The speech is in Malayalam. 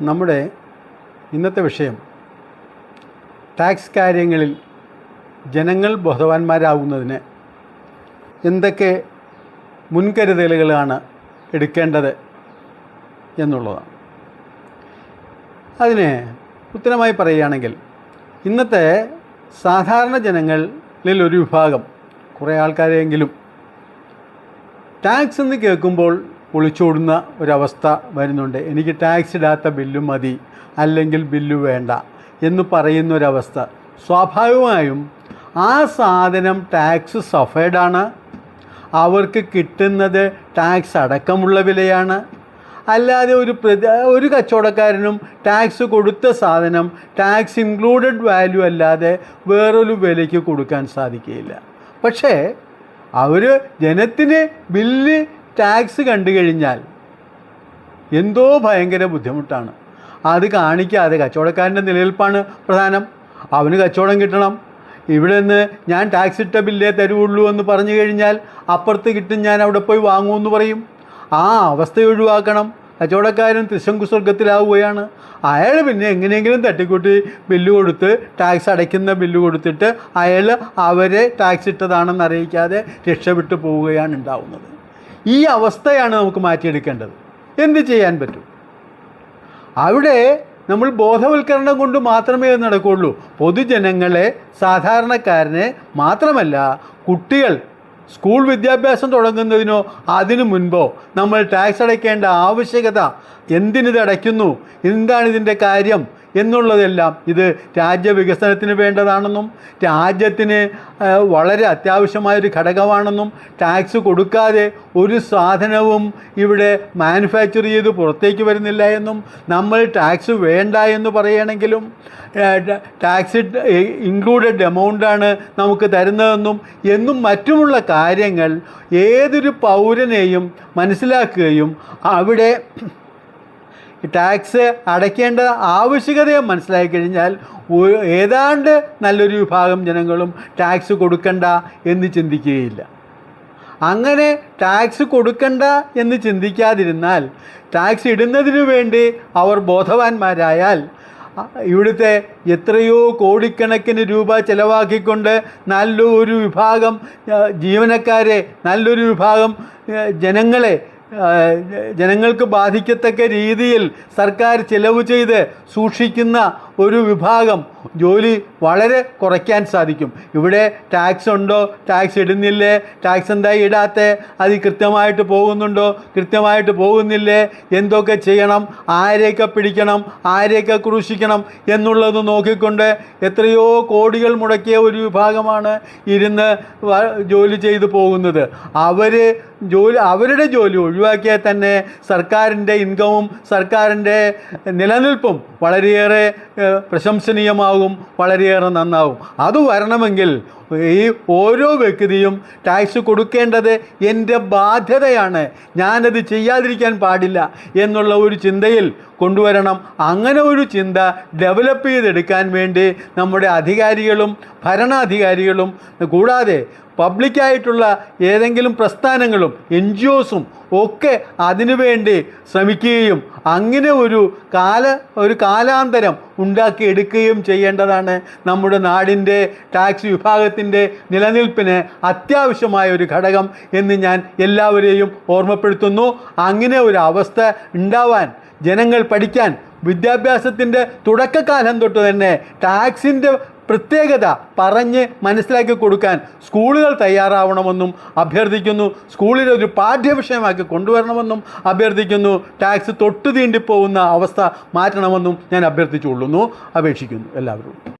നമ്മുടെ ഇന്നത്തെ വിഷയം ടാക്സ് കാര്യങ്ങളിൽ ജനങ്ങൾ ബോധവാന്മാരാകുന്നതിന് എന്തൊക്കെ മുൻകരുതലുകളാണ് എടുക്കേണ്ടത് എന്നുള്ളതാണ്. അതിന് ഉത്തരമായി പറയുകയാണെങ്കിൽ ഇന്നത്തെ സാധാരണ ജനങ്ങളിൽ ഒരു വിഭാഗം കുറേ ആൾക്കാരെങ്കിലും ടാക്സ് എന്ന് കേൾക്കുമ്പോൾ ഒളിച്ചോടുന്ന ഒരവസ്ഥ വരുന്നുണ്ട്. എനിക്ക് ടാക്സ് ഇടാത്ത ബില്ല് മതി അല്ലെങ്കിൽ ബില്ല് വേണ്ട എന്ന് പറയുന്ന ഒരവസ്ഥ സ്വാഭാവികമായും ആ സാധനം ടാക്സ് സഫേഡാണ് അവർക്ക് കിട്ടുന്നത് ടാക്സ് അടക്കമുള്ള വിലയാണ്. അല്ലാതെ ഒരു പ്രതി ഒരു കച്ചവടക്കാരനും ടാക്സ് കൊടുത്ത സാധനം ടാക്സ് ഇൻക്ലൂഡഡ് വാല്യൂ അല്ലാതെ വേറൊരു വിലയ്ക്ക് കൊടുക്കാൻ സാധിക്കുകയില്ല. പക്ഷേ അവർ ജനത്തിന് ബില്ല് ടാക്സ് കണ്ടു കഴിഞ്ഞാൽ എന്തോ ഭയങ്കര ബുദ്ധിമുട്ടാണ്. അത് കാണിക്കാതെ കച്ചവടക്കാരന്റെ നിലനിൽപ്പാണ് പ്രധാനം. അവന് കച്ചവടം കിട്ടണം. ഇവിടെ നിന്ന് ഞാൻ ടാക്സ് ഇട്ട ബില്ലേ തരുള്ളൂ എന്ന് പറഞ്ഞു കഴിഞ്ഞാൽ അപ്പുറത്ത് കിട്ടും ഞാൻ അവിടെ പോയി വാങ്ങുമെന്ന് പറയും. ആ അവസ്ഥ ഒഴിവാക്കണം. കച്ചവടക്കാരൻ ത്രിശങ്കു സ്വർഗത്തിലാവുകയാണ് അയാൾ പിന്നെ എങ്ങനെയെങ്കിലും തട്ടിക്കൂട്ടി ബില്ല് കൊടുത്ത് ടാക്സ് അടയ്ക്കുന്ന ബില്ല് കൊടുത്തിട്ട് അയാൾ അവരെ ടാക്സ് ഇട്ടതാണെന്ന് അറിയിക്കാതെ രക്ഷപ്പെട്ടു പോവുകയാണ് ഉണ്ടാവുന്നത്. ഈ അവസ്ഥയാണ് നമുക്ക് മാറ്റിയെടുക്കേണ്ടത്. എന്ത് ചെയ്യാൻ പറ്റും? അവിടെ നമ്മൾ ബോധവൽക്കരണം കൊണ്ട് മാത്രമേ അത് നടക്കുകയുള്ളൂ. പൊതുജനങ്ങളെ സാധാരണക്കാരനെ മാത്രമല്ല കുട്ടികൾ സ്കൂൾ വിദ്യാഭ്യാസം തുടങ്ങുന്നതിനോ അതിനു മുൻപോ നമ്മൾ ടാക്സ് അടയ്ക്കേണ്ട ആവശ്യകത എന്തിനിത് അടയ്ക്കുന്നു? എന്താണ് ഇതിന്റെ കാര്യം? എന്നുള്ളതെല്ലാം ഇത് രാജ്യവികസനത്തിന് വേണ്ടതാണെന്നും രാജ്യത്തിന് വളരെ അത്യാവശ്യമായൊരു ഘടകമാണെന്നും ടാക്സ് കൊടുക്കാതെ ഒരു സാധനവും ഇവിടെ മാനുഫാക്ചർ ചെയ്ത് പുറത്തേക്ക് വരുന്നില്ല എന്നും നമ്മൾ ടാക്സ് വേണ്ട എന്ന് പറയുകയാണെങ്കിലും ടാക്സ് ഇൻക്ലൂഡഡ് എമൗണ്ടാണ് നമുക്ക് തരുന്നതെന്നും എന്നും മറ്റുമുള്ള കാര്യങ്ങൾ ഏതൊരു പൗരനെയും മനസ്സിലാക്കുകയും അവിടെ ടാക്സ് അടയ്ക്കേണ്ട ആവശ്യകതയെ മനസ്സിലാക്കി കഴിഞ്ഞാൽ ഏതാണ്ട് നല്ലൊരു വിഭാഗം ജനങ്ങളും ടാക്സ് കൊടുക്കണ്ട എന്ന് ചിന്തിക്കുകയില്ല. അങ്ങനെ ടാക്സ് കൊടുക്കണ്ട എന്ന് ചിന്തിക്കാതിരുന്നാൽ ടാക്സ് ഇടുന്നതിനു വേണ്ടി അവർ ബോധവാന്മാരായാൽ ഇവിടുത്തെ എത്രയോ കോടിക്കണക്കിന് രൂപ ചിലവാക്കിക്കൊണ്ട് നല്ലൊരു വിഭാഗം ജീവനക്കാരെ നല്ലൊരു വിഭാഗം ജനങ്ങളെ ജനങ്ങൾക്ക് ബാധിക്കത്തക്ക രീതിയിൽ സർക്കാർ ചെലവ് ചെയ്ത് സൂക്ഷിക്കുന്ന ഒരു വിഭാഗം ജോലി വളരെ കുറയ്ക്കാൻ സാധിക്കും. ഇവിടെ ടാക്സ് ഉണ്ടോ? ടാക്സ് ഇടുന്നില്ലേ? ടാക്സ് എന്താ ഇടാത്ത? അത് കൃത്യമായിട്ട് പോകുന്നുണ്ടോ? കൃത്യമായിട്ട് പോകുന്നില്ലേ? എന്തൊക്കെ ചെയ്യണം? ആരെയൊക്കെ പിടിക്കണം? ആരെയൊക്കെ ക്രൂശിക്കണം? എന്നുള്ളത് നോക്കിക്കൊണ്ട് എത്രയോ കോടികൾ മുടക്കിയ ഒരു വിഭാഗമാണ് ഇരുന്ന് ജോലി ചെയ്തു പോകുന്നത്. അവർ ജോലി അവരുടെ ജോലി ഒഴിവാക്കിയാൽ തന്നെ സർക്കാരിന്റെ ഇൻകവും സർക്കാരിന്റെ നിലനിൽപ്പും വളരെയേറെ ഏഹ്, പ്രശംസനീയമാകും വളരെയേറെ നന്നാവും. അത് വരണമെങ്കിൽ ഈ ഓരോ വ്യക്തിയും ടാക്സ് കൊടുക്കേണ്ടത് എന്റെ ബാധ്യതയാണ്. ഞാനത് ചെയ്യാതിരിക്കാൻ പാടില്ല എന്നുള്ള ഒരു ചിന്തയിൽ കൊണ്ടുവരണം. അങ്ങനെ ഒരു ചിന്ത ഡെവലപ്പ് ചെയ്തെടുക്കാൻ വേണ്ടി നമ്മുടെ അധികാരികളും ഭരണാധികാരികളും കൂടാതെ പബ്ലിക്കായിട്ടുള്ള ഏതെങ്കിലും പ്രസ്ഥാനങ്ങളും എൻ ജി ഒസും ഒക്കെ അതിനുവേണ്ടി ശ്രമിക്കുകയും അങ്ങനെ ഒരു കാല ഒരു കാലാന്തരം ഉണ്ടാക്കിയെടുക്കുകയും ചെയ്യേണ്ടതാണ് നമ്മുടെ നാടിന്റെ ടാക്സ് വിഭാഗത്തിന്റെ നിലനിൽപ്പിന് അത്യാവശ്യമായ ഒരു ഘടകം എന്ന് ഞാൻ എല്ലാവരെയും ഓർമ്മപ്പെടുത്തുന്നു. അങ്ങനെ ഒരു അവസ്ഥ ഉണ്ടാവാൻ ജനങ്ങൾ പഠിക്കാൻ വിദ്യാഭ്യാസത്തിന്റെ തുടക്കകാലം തൊട്ട് തന്നെ ടാക്സിന്റെ പ്രത്യേകത പറഞ്ഞ് മനസ്സിലാക്കി കൊടുക്കാൻ സ്കൂളുകൾ തയ്യാറാവണമെന്നും അഭ്യർത്ഥിക്കുന്നു. സ്കൂളിൽ ഒരു പാഠ്യവിഷയമാക്കി കൊണ്ടുവരണമെന്നും അഭ്യർത്ഥിക്കുന്നു. ടാക്സ് തൊട്ടു തീണ്ടിപ്പോകുന്ന അവസ്ഥ മാറ്റണമെന്നും ഞാൻ അഭ്യർത്ഥിച്ചുകൊള്ളുന്നു. അപേക്ഷിക്കുന്നു. എല്ലാവരോടും.